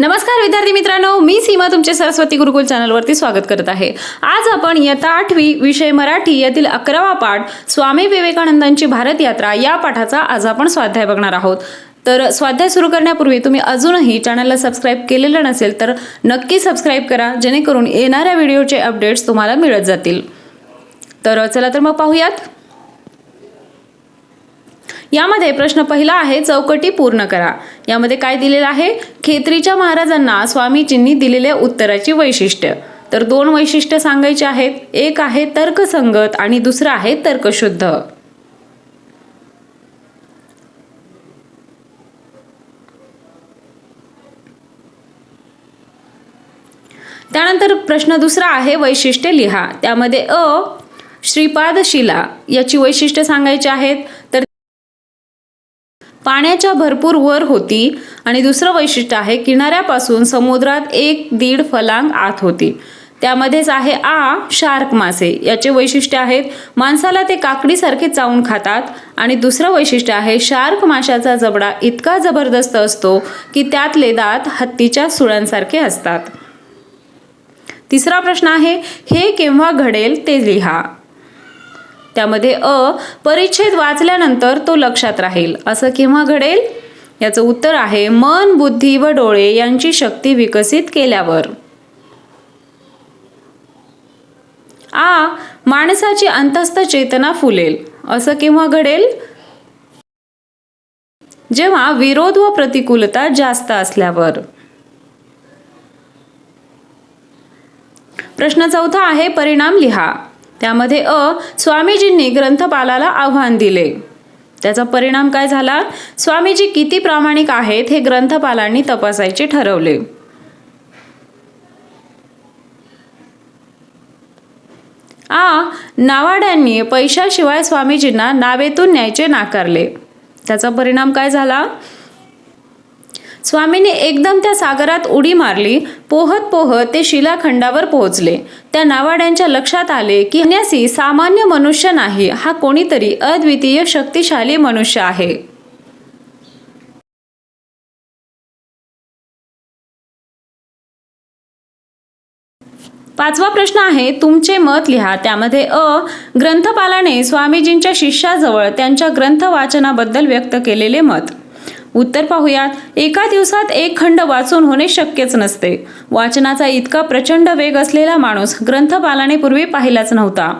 नमस्कार विद्यार्थी मित्रांनो मी सीमा तुमचे सरस्वती गुरुकुल चॅनलवरती स्वागत करत आहे. आज आपण इयत्ता आठवी विषय मराठी यातील अकरावा पाठ स्वामी विवेकानंदांची भारत यात्रा या पाठाचा आज आपण स्वाध्याय बघणार आहोत. तर स्वाध्याय सुरू करण्यापूर्वी तुम्ही अजूनही चॅनलला सबस्क्राईब केलेलं नसेल तर नक्की सबस्क्राईब करा जेणेकरून येणाऱ्या व्हिडिओचे अपडेट्स तुम्हाला मिळत जातील. तर चला तर मग पाहूयात. यामध्ये प्रश्न पहिला आहे चौकटी पूर्ण करा. यामध्ये काय दिलेलं आहे? खेत्रीच्या महाराजांना स्वामीजींनी दिलेल्या उत्तराची वैशिष्ट्य. तर दोन वैशिष्ट्य सांगायचे आहेत. एक आहे तर्कसंगत आणि दुसरं आहे तर्कशुद्ध. त्यानंतर प्रश्न दुसरा आहे वैशिष्ट्य लिहा. त्यामध्ये अ श्रीपादशिला याची वैशिष्ट्य सांगायची आहेत. तर पाण्याच्या भरपूर वर होती आणि दुसरं वैशिष्ट्य आहे किनाऱ्यापासून समुद्रात एक दीड फलांग आत होती. त्यामध्येच आहे आ शार्क मासे. याचे वैशिष्ट्य आहेत माणसाला ते काकडीसारखे चावून खातात. आणि दुसरं वैशिष्ट्य आहे शार्क माशाचा जबडा इतका जबरदस्त असतो की त्यातले दात हत्तीच्या सुळांसारखे असतात. तिसरा प्रश्न आहे हे केव्हा घडेल ते लिहा. त्यामध्ये अ परिच्छेद वाचल्यानंतर तो लक्षात राहील. असं केव्हा घडेल? याचं उत्तर आहे मन बुद्धी व डोळे यांची शक्ती विकसित केल्यावर. आ माणसाची अंतस्थ चेतना फुलेल. असं केव्हा घडेल? जेव्हा विरोध व प्रतिकूलता जास्त असल्यावर. प्रश्न चौथा आहे परिणाम लिहा. त्यामध्ये अ स्वामीजींनी ग्रंथपालाला आव्हान दिले. त्याचा परिणाम काय झाला? स्वामीजी किती प्रामाणिक आहेत हे ग्रंथपालांनी तपासायचे ठरवले. आ नावाड्यांनी पैशाशिवाय स्वामीजींना नावेतून न्यायचे नाकारले. त्याचा परिणाम काय झाला? स्वामीने एकदम त्या सागरात उडी मारली. पोहत पोहत ते शिलाखंडावर पोहोचले. त्या नावाड्यांच्या लक्षात आले की न्यासी सामान्य मनुष्य नाही हा कोणीतरी अद्वितीय शक्तिशाली मनुष्य आहे. पाचवा प्रश्न आहे तुमचे मत लिहा. त्यामध्ये अ ग्रंथपालाने स्वामीजींच्या शिष्याजवळ त्यांच्या ग्रंथ वाचनाबद्दल व्यक्त केलेले मत. उत्तर पाहूयात. एका दिवसात एक खंड वाचून होणे शक्यच नसते. वाचनाचा इतका प्रचंड वेग असलेला माणूस ग्रंथपालाने पूर्वी पाहिलाच नव्हता.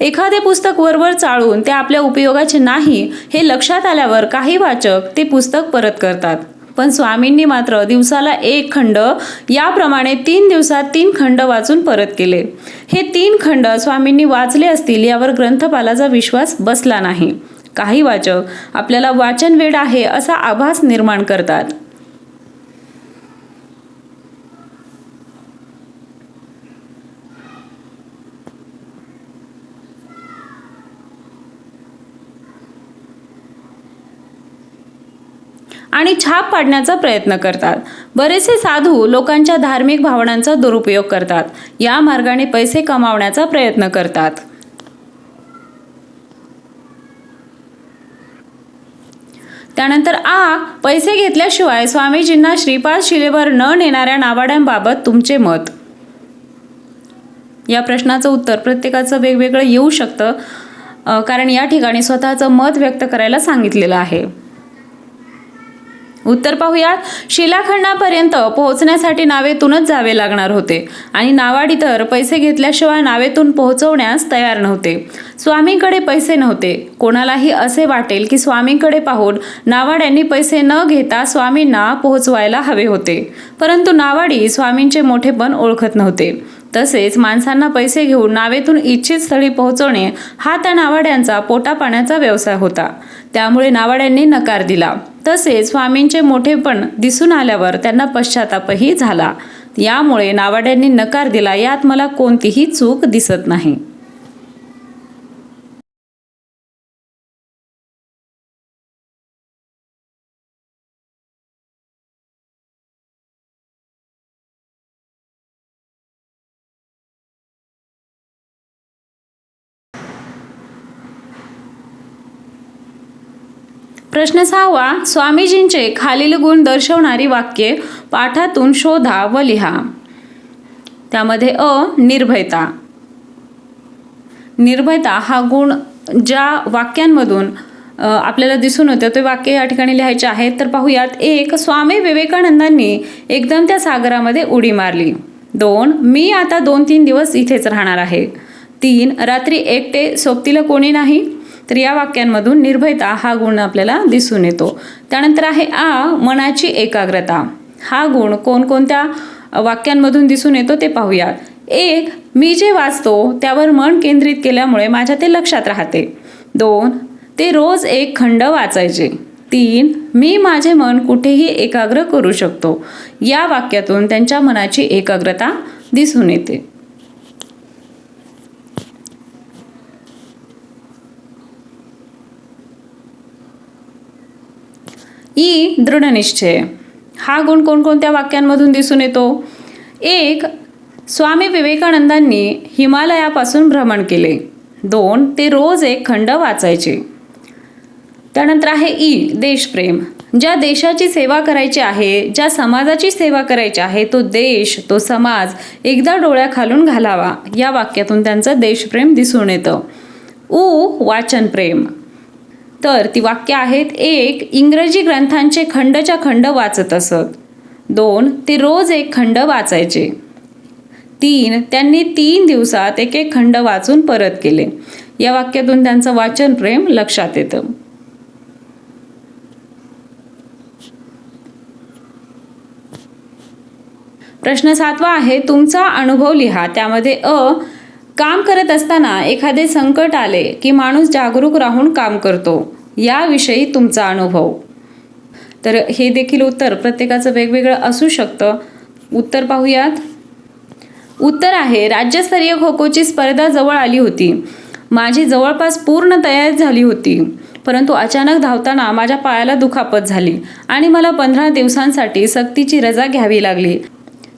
एखादे पुस्तक वरवर चाळून ते आपल्या उपयोगाचे नाही हे लक्षात आल्यावर काही वाचक ते पुस्तक परत करतात. पण स्वामींनी मात्र दिवसाला एक खंड याप्रमाणे तीन दिवसात तीन खंड वाचून परत केले. हे तीन खंड स्वामींनी वाचले असतील यावर ग्रंथपालाचा विश्वास बसला नाही. काही वाचक आपल्याला वाचन वेड आहे असा आभास निर्माण करतात. आणि छाप पाडण्याचा प्रयत्न करतात. बरेचसे साधू लोकांच्या धार्मिक भावनांचा दुरुपयोग करतात. या मार्गाने पैसे कमावण्याचा प्रयत्न करतात. त्यानंतर आ पैसे घेतल्याशिवाय स्वामीजींना श्रीपाद शिलेवर न नेणाऱ्या नावाड्यांबाबत तुमचे मत. या प्रश्नाचं उत्तर प्रत्येकाचं वेगवेगळं येऊ शकतं कारण या ठिकाणी स्वतःचं मत व्यक्त करायला सांगितलेलं आहे. उत्तर पाहूयात. शिलाखंडापर्यंत पोहोचण्यासाठी नावेतूनच जावे लागणार होते. आणि नावाडी तर पैसे घेतल्याशिवाय नावेतून पोहोचवण्यास तयार नव्हते. स्वामींकडे पैसे नव्हते. कोणालाही असे वाटेल की स्वामींकडे पाहून नावाड्यांनी पैसे न घेता स्वामींना पोहोचवायला हवे होते. परंतु नावाडी स्वामींचे मोठेपण ओळखत नव्हते. तसेच माणसांना पैसे घेऊन नावेतून इच्छित स्थळी पोहोचवणे हा त्या नावाड्यांचा पोटापाण्याचा व्यवसाय होता. त्यामुळे नावाड्यांनी नकार दिला. तसेच स्वामींचे मोठेपण दिसून आल्यावर त्यांना पश्चातापही झाला. यामुळे नावाड्यांनी नकार दिला यात मला कोणतीही चूक दिसत नाही. प्रश्न सहावा स्वामीजींचे खालील गुण दर्शवणारी वाक्ये पाठातून शोधा व लिहा. त्यामध्ये अ निर्भयता. निर्भयता हा गुण ज्या वाक्यांमधून आपल्याला दिसून होतं ते वाक्य या ठिकाणी लिहायचे आहेत तर पाहूयात एक स्वामी विवेकानंदांनी एकदम त्या सागरामध्ये उडी मारली. दोन मी आता दोन तीन दिवस इथेच राहणार आहे. तीन रात्री एकटे सोबतीला कोणी नाही. तर या वाक्यांमधून निर्भयता हा गुण आपल्याला दिसून येतो. त्यानंतर आहे आ मनाची एकाग्रता. हा गुण कोणकोणत्या वाक्यांमधून दिसून येतो ते पाहूयात. एक मी जे वाचतो त्यावर मन केंद्रित केल्यामुळे माझ्या ते लक्षात राहते. दोन ते रोज एक खंड वाचायचे. तीन मी माझे मन कुठेही एकाग्र करू शकतो. या वाक्यातून त्यांच्या मनाची एकाग्रता दिसून येते. ई दृढनिश्चय हा गुण कोणकोणत्या वाक्यांमधून दिसून येतो? एक स्वामी विवेकानंदांनी हिमालयापासून भ्रमण केले. दोन ते रोज एक खंड वाचायचे. त्यानंतर आहे ई देशप्रेम. ज्या देशाची सेवा करायची आहे ज्या समाजाची सेवा करायची आहे तो देश तो समाज एकदा डोळ्याखालून घालावा. या वाक्यातून त्यांचं देशप्रेम दिसून येतं. उ वाचन प्रेम तर ती वाक्य आहेत एक इंग्रजी ग्रंथांचे खंडच्या खंड वाचत असत. दोन ते रोज एक खंड वाचायचे. तीन त्यांनी तीन दिवसात एक एक खंड वाचून परत केले. या वाक्यातून त्यांचं वाचन प्रेम लक्षात येतं. प्रश्न सातवा आहे तुमचा अनुभव लिहा. त्यामध्ये अ काम करत असताना एखादे संकट आले की माणूस जागरूक राहून काम करतो याविषयी तुमचा अनुभव. तर हे देखील उत्तर प्रत्येकाचं वेगवेगळं असू शकतं. उत्तर पाहूयात. उत्तर आहे राज्यस्तरीय खो खोची स्पर्धा जवळ आली होती. माझी जवळपास पूर्ण तयारी झाली होती परंतु अचानक धावताना माझ्या पायाला दुखापत झाली आणि मला पंधरा दिवसांसाठी सक्तीची रजा घ्यावी लागली.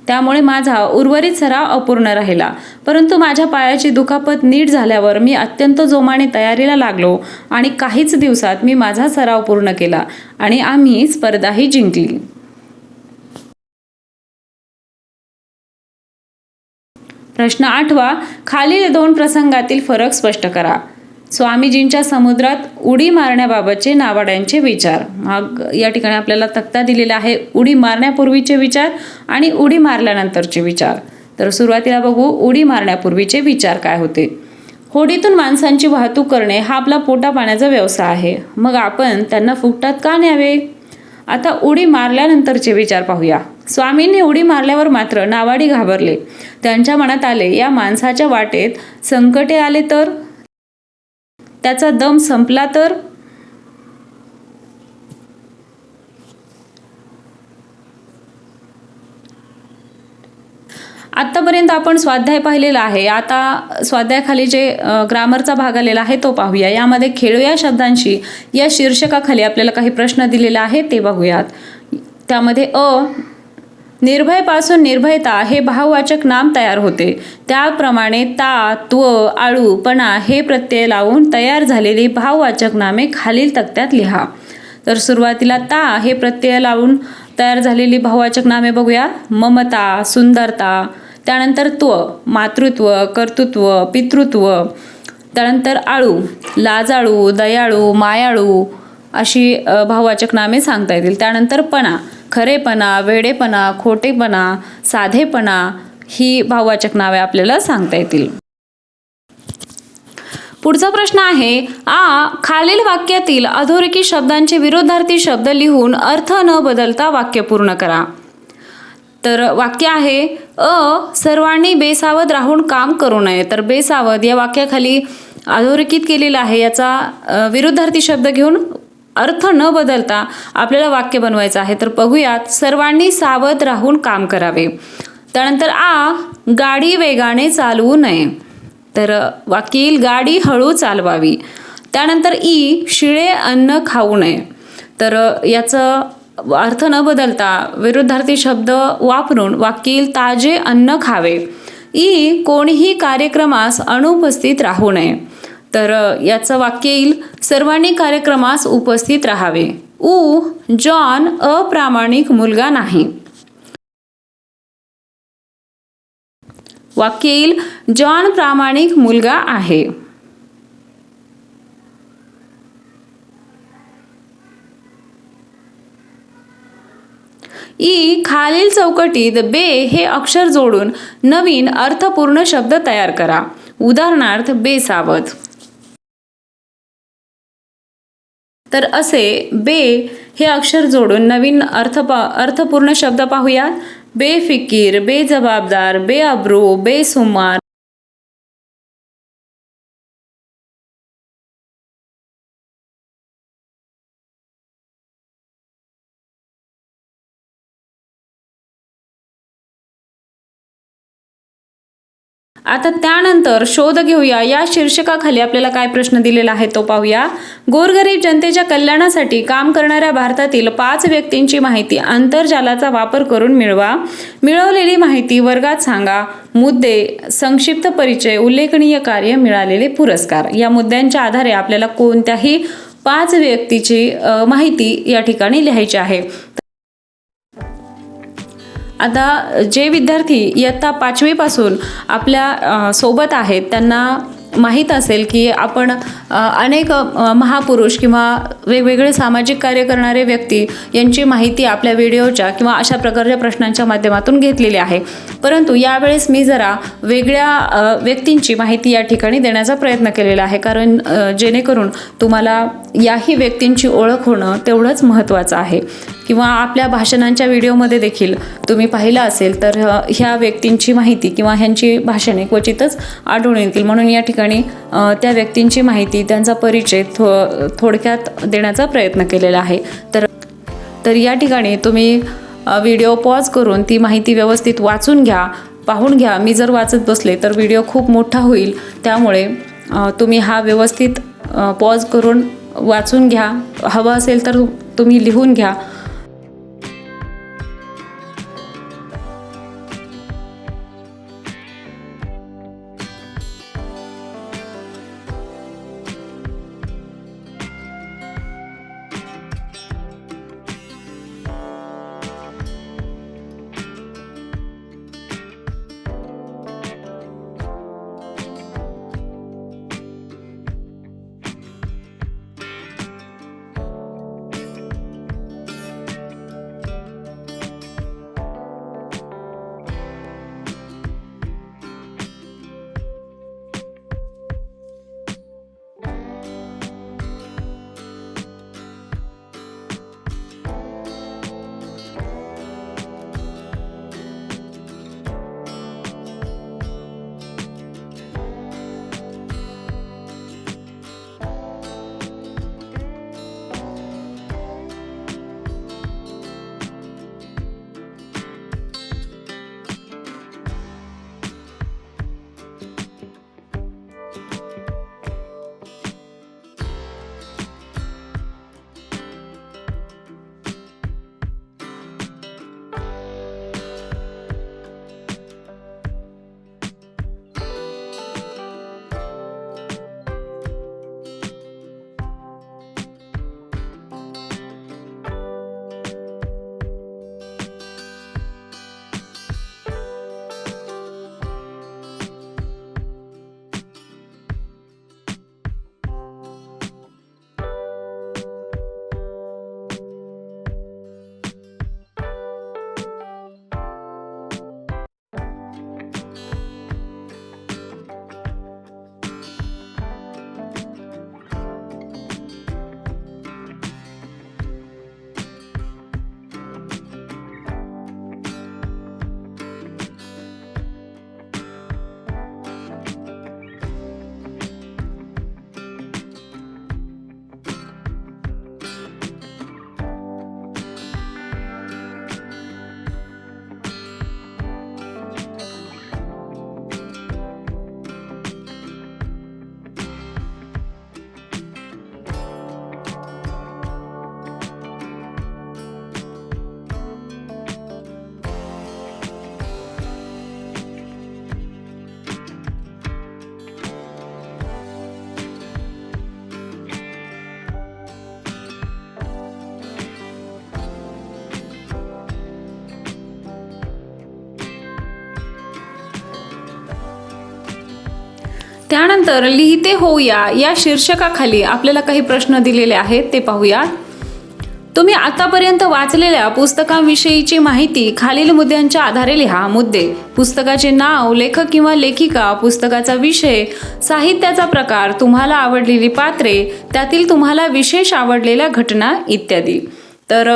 त्यामुळे माझा उर्वरित सराव अपूर्ण राहिला. परंतु माझ्या पायाची दुखापत नीट झाल्यावर मी अत्यंत जोमाने तयारीला लागलो आणि काहीच दिवसात मी माझा सराव पूर्ण केला आणि आम्ही स्पर्धाही जिंकली. प्रश्न आठवा खालील दोन प्रसंगातील फरक स्पष्ट करा. स्वामीजींच्या समुद्रात उडी मारण्याबाबतचे नावाड्यांचे विचार. मग या ठिकाणी आपल्याला तक्ता दिलेला आहे उडी मारण्यापूर्वीचे विचार आणि उडी मारल्यानंतरचे विचार. तर सुरुवातीला बघू उडी मारण्यापूर्वीचे विचार काय होते? होडीतून माणसांची वाहतूक करणे हा आपला पोटा पाण्याचा व्यवसाय आहे. मग आपण त्यांना फुकटात का न्यावे? आता उडी मारल्यानंतरचे विचार पाहूया. स्वामींनी उडी मारल्यावर मात्र नावाडी घाबरले. त्यांच्या मनात आले या माणसाच्या वाटेत संकटे आले तर? त्याचा दम संपला तर? आत्तापर्यंत आपण स्वाध्याय पाहिलेला आहे. आता स्वाध्यायाखाली जे ग्रामरचा भाग आलेला आहे तो पाहूया. यामध्ये खेळूया शब्दांशी. या शीर्षकाखाली आपल्याला काही प्रश्न दिलेले आहे ते बघूयात. त्यामध्ये अ निर्भयपासून निर्भयता हे भाववाचक नाम तयार होते. त्याप्रमाणे ता त्व आळूपणा हे प्रत्यय लावून तयार झालेली भाववाचक नामे खालील तक्त्यात लिहा. तर सुरुवातीला ता हे प्रत्यय लावून तयार झालेली भाववाचक नामे बघूया. ममता सुंदरता त्यानंतर त्व मातृत्व कर्तृत्व पितृत्व त्यानंतर आळू लाजाळू दयाळू मायाळू अशी भाववाचक नामे सांगता येतील. त्यानंतर पणा खरेपणा वेडेपणा खोटेपणा साधेपणा ही भाववाचक नावे आपल्याला सांगता येतील. पुढचा प्रश्न आहे आ खालील वाक्यातील अधोरेखी शब्दांचे विरोधार्थी शब्द लिहून अर्थ न बदलता वाक्य पूर्ण करा. तर वाक्य आहे अ सर्वांनी बेसावध राहून काम करू नये. तर बेसावध या वाक्याखाली अधोरेखित केलेलं आहे याचा विरुद्धार्थी शब्द घेऊन अर्थ न बदलता आपल्याला वाक्य बनवायचं आहे. तर बघूयात सर्वांनी सावध राहून काम करावे. त्यानंतर आ गाडी वेगाने चालवू नये. तर वाक्य येईल गाडी हळू चालवावी. त्यानंतर ई शिळे अन्न खाऊ नये. तर याचं अर्थ न बदलता विरुद्धार्थी शब्द वापरून वाकील ताजे अन्न खावे. ई कोणीही कार्यक्रमास अनुपस्थित राहू नये. तर याचं वाक्य येईल सर्वांनी कार्यक्रमास उपस्थित राहावे. उ जॉन अप्रामाणिक मुलगा नाही. वाक्य येईल जॉन प्रामाणिक मुलगा आहे. ई खालील चौकटीत बे हे अक्षर जोडून नवीन अर्थपूर्ण शब्द तयार करा. उदाहरणार्थ बेसावत तर असे बे हे अक्षर जोडून नवीन अर्थ अर्थपूर्ण शब्द पाहूयात. बेफिकीर बेजबाबदार बेअब्रू बेसुमार आता त्यानंतर शोध घेऊया. या शीर्षकाखाली आपल्याला काय प्रश्न दिलेला आहे तो पाहूया. गोरगरीब जनतेच्या कल्याणासाठी काम करणाऱ्या भारतातील पाच व्यक्तींची माहिती आंतरजालाचा वापर करून मिळवा. मिळवलेली माहिती वर्गात सांगा. मुद्दे संक्षिप्त परिचय उल्लेखनीय कार्य मिळालेले पुरस्कार. या मुद्द्यांच्या आधारे आपल्याला कोणत्याही पाच व्यक्तीची माहिती या ठिकाणी लिहायची आहे. आता जे विद्यार्थी इयत्ता पाचवीपासून आपल्यासोबत आहेत त्यांना माहीत असेल की आपण अनेक महापुरुष किंवा वेगवेगळे सामाजिक कार्य करणारे व्यक्ती यांची माहिती आपल्या व्हिडिओच्या किंवा अशा प्रकारच्या प्रश्नांच्या माध्यमातून घेतलेली आहे. परंतु यावेळेस मी जरा वेगळ्या व्यक्तींची माहिती या ठिकाणी देण्याचा प्रयत्न केलेला आहे. कारण जेणेकरून तुम्हाला याही व्यक्तींची ओळख होणं तेवढंच महत्त्वाचं आहे. किंवा आपल्या भाषणांच्या व्हिडिओमध्ये देखील तुम्ही पाहिलं असेल तर ह्या व्यक्तींची माहिती किंवा ह्यांची भाषणे क्वचितच आढळून येतील. म्हणून या ठिकाणी त्या व्यक्तींची माहिती त्यांचा परिचय थो थोडक्यात देण्याचा प्रयत्न केलेला आहे. तर तर या ठिकाणी तुम्ही व्हिडिओ पॉज करून ती माहिती व्यवस्थित वाचून घ्या पाहून घ्या. मी जर वाचत बसले तर व्हिडिओ खूप मोठा होईल. त्यामुळे तुम्ही हा व्यवस्थित पॉज करून वाचून घ्या. हवं असेल तर तुम्ही लिहून घ्या. त्यानंतर लिहिते होऊया या शीर्षकाखाली आपल्याला काही प्रश्न दिलेले आहेत ते पाहूया. तुम्ही आतापर्यंत वाचलेल्या पुस्तकांविषयीची माहिती खालील मुद्द्यांच्या आधारे लिहा. मुद्दे पुस्तकाचे नाव लेखक किंवा लेखिका पुस्तकाचा विषय साहित्याचा प्रकार तुम्हाला आवडलेली पात्रे त्यातील तुम्हाला विशेष आवडलेल्या घटना इत्यादी. तर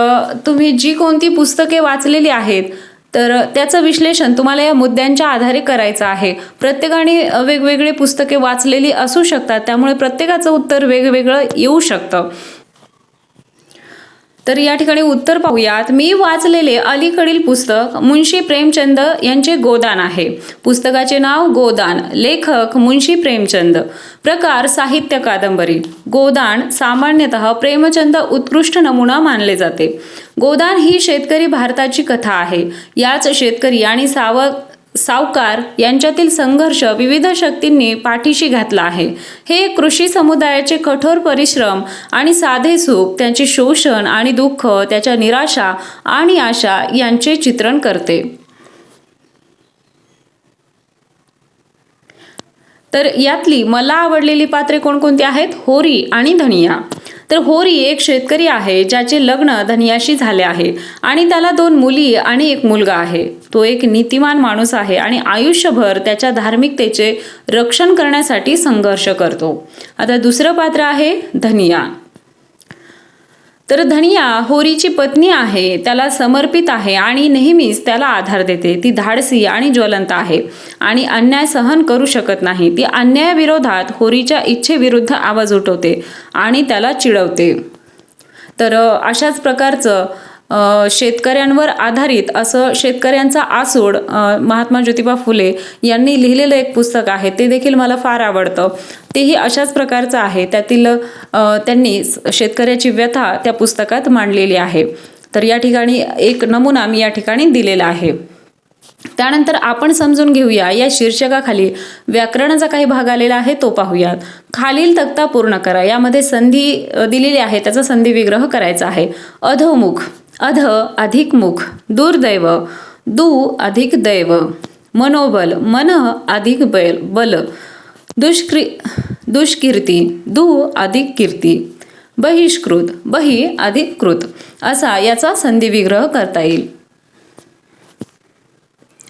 तुम्ही जी कोणती पुस्तके वाचलेली आहेत तर त्याचं विश्लेषण तुम्हाला या मुद्द्यांच्या आधारे करायचं आहे. प्रत्येकाने वेगवेगळे पुस्तके वाचलेली असू शकतात त्यामुळे प्रत्येकाचं उत्तर वेगवेगळं येऊ शकतं. तर या ठिकाणी उत्तर पाहूयात. मी वाचलेले अलीकडील पुस्तक मुंशी प्रेमचंद यांचे गोदान आहे. पुस्तकाचे नाव गोदान. लेखक मुंशी प्रेमचंद. प्रकार साहित्य कादंबरी. गोदान सामान्यतः प्रेमचंद उत्कृष्ट नमुना मानले जाते. गोदान ही शेतकरी भारताची कथा आहे. याच शेतकरी आणि साव सावकार यांच्यातील संघर्ष विविध शक्तींनी पाठीशी घातला आहे. हे कृषी समुदायाचे कठोर परिश्रम आणि साधे सुख त्यांचे शोषण आणि दुःख त्याच्या निराशा आणि आशा यांचे चित्रण करते. तर यातली मला आवडलेली पात्रे कोणकोणती आहेत? होरी आणि धनिया. तर होरी एक शेतकरी आहे ज्याचे लग्न धनियाशी झाले आहे आणि त्याला दोन मुली आणि एक मुलगा आहे. तो एक नीतिमान माणूस आहे आणि आयुष्यभर त्याच्या धार्मिकतेचे रक्षण करण्यासाठी संघर्ष करतो. आता दुसरं पात्र आहे धनिया तर धनिया होरीची पत्नी आहे त्याला समर्पित आहे आणि नेहमीच त्याला आधार देते. ती धाडसी आणि ज्वलंत आहे आणि अन्याय सहन करू शकत नाही. ती अन्यायाविरोधात होरीच्या इच्छेविरुद्ध आवाज उठवते आणि त्याला चिडवते. तर अशाच प्रकारचं शेतकऱ्यांवर आधारित असं शेतकऱ्यांचा आसूड महात्मा ज्योतिबा फुले यांनी लिहिलेलं एक पुस्तक आहे ते देखील मला फार आवडतं. तेही अशाच प्रकारचं आहे त्यातील त्यांनी शेतकऱ्याची व्यथा त्या पुस्तकात मांडलेली आहे. तर या ठिकाणी एक नमुना मी या ठिकाणी दिलेला आहे. त्यानंतर आपण समजून घेऊया या शीर्षकाखाली व्याकरणाचा काही भाग आलेला आहे तो पाहूयात. खालील तक्ता पूर्ण करा यामध्ये संधी दिलेली आहे त्याचा संधी विग्रह करायचा आहे. अधोमुख. अध अधिक मुख दुर्दैव दु अधिक दैव मनोबल मन अधिक बैल बल दुष्क्रि दुष्कीर्ती दु अधिक कीर्ती बहिष्कृत बहि अधिक कृत असा याचा संधिविग्रह करता येईल.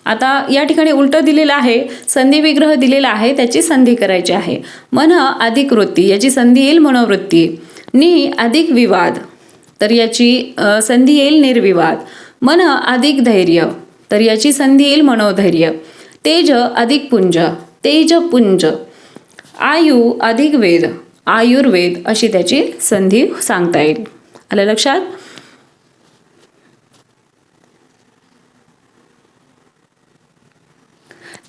आता या ठिकाणी उलटं दिलेलं आहे संधी विग्रह दिलेला आहे त्याची संधी करायची आहे. मन अधिक वृत्ती याची संधी येईल मनोवृत्ती. नि अधिक विवाद तर याची संधी येईल निर्विवाद. मन अधिक धैर्य. तर याची संधी येईल मनोधैर्य. तेज अधिक पुंज. तेज पुंज. आयु अधिक वेद. आयुर्वेद अशी त्याची संधी सांगता येईल. आलं लक्षात?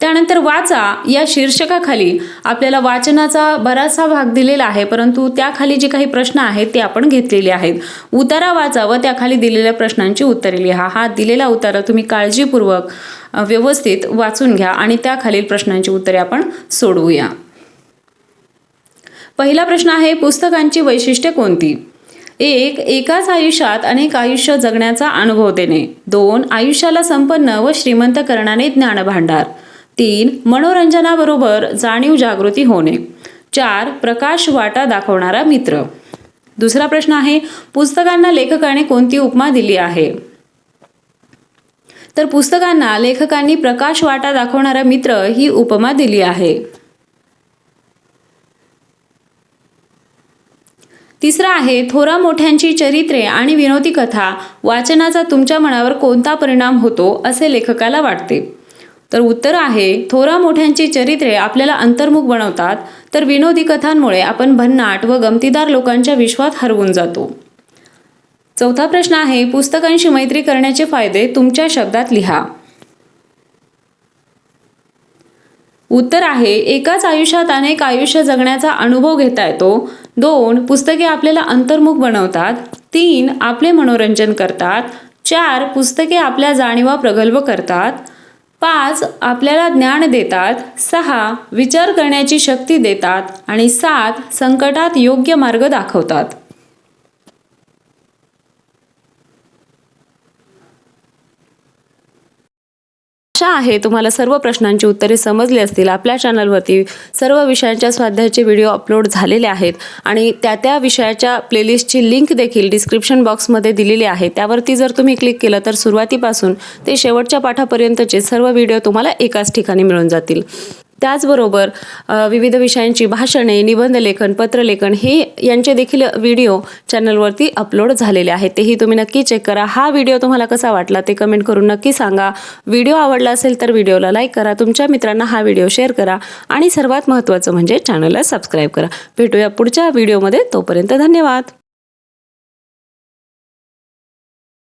त्यानंतर वाचा या शीर्षकाखाली. आपल्याला वाचनाचा बराचसा भाग दिलेला आहे परंतु त्याखाली जे काही प्रश्न आहेत ते आपण घेतलेले आहेत. उतारा वाचा व त्याखाली दिलेल्या प्रश्नांची उत्तरे लिहा. हा दिलेला उतारा तुम्ही काळजीपूर्वक व्यवस्थित वाचून घ्या आणि त्याखालील प्रश्नांची उत्तरे आपण सोडवूया. पहिला प्रश्न आहे पुस्तकांची वैशिष्ट्ये कोणती? एक एकाच आयुष्यात अनेक आयुष्य जगण्याचा अनुभव देणे. दोन आयुष्याला संपन्न व श्रीमंत करणारे ज्ञानभांडार. तीन मनोरंजनाबरोबर जाणीव जागृती होणे. चार प्रकाश वाटा दाखवणारा मित्र. दुसरा प्रश्न आहे पुस्तकांना लेखकाने कोणती उपमा दिली आहे? तर पुस्तकांना लेखकांनी प्रकाश वाटा दाखवणारा मित्र ही उपमा दिली आहे. तिसरा आहे थोरा मोठ्यांची चरित्रे आणि विनोदी कथा वाचनाचा तुमच्या मनावर कोणता परिणाम होतो असे लेखकाला वाटते. तर उत्तर आहे थोरा मोठ्यांची चरित्रे आपल्याला अंतर्मुख बनवतात तर विनोदी कथांमुळे आपण भन्नाट व गमतीदार लोकांच्या विश्वात हरवून जातो. चौथा प्रश्न आहे पुस्तकांशी मैत्री करण्याचे फायदे तुमच्या शब्दात लिहा. उत्तर आहे एकाच आयुष्यात अनेक आयुष्य जगण्याचा अनुभव घेता येतो. दोन पुस्तके आपल्याला अंतर्मुख बनवतात. तीन आपले मनोरंजन करतात. चार पुस्तके आपल्या जाणीवा प्रगल्भ करतात. पाच आपल्याला ज्ञान देतात सहा विचार करण्याची शक्ती देतात आणि सात संकटात योग्य मार्ग दाखवतात. आशा आहे तुम्हाला सर्व प्रश्नांची उत्तरे समजली असतील. आपल्या चॅनलवरती सर्व विषयांच्या स्वाध्यायाचे व्हिडिओ अपलोड झालेले आहेत. आणि त्या त्या विषयाच्या प्लेलिस्टची लिंक देखील डिस्क्रिप्शन बॉक्समध्ये दिलेली आहे. त्यावरती जर तुम्ही क्लिक केलं तर सुरुवातीपासून ते शेवटच्या पाठापर्यंतचे सर्व व्हिडिओ तुम्हाला एकाच ठिकाणी मिळून जातील. त्याचबरोबर विविध विषयांची भाषणे निबंध लेखन पत्रलेखन हे यांचे देखील व्हिडिओ चॅनलवरती अपलोड झालेले आहेत. तेही तुम्ही नक्की चेक करा. हा व्हिडिओ तुम्हाला कसा वाटला ते कमेंट करून नक्की सांगा. व्हिडिओ आवडला असेल तर व्हिडिओला लाईक करा. तुमच्या मित्रांना हा व्हिडिओ शेअर करा. आणि सर्वात महत्त्वाचं म्हणजे चॅनलला सबस्क्राईब करा. भेटूया पुढच्या व्हिडिओमध्ये. तोपर्यंत धन्यवाद.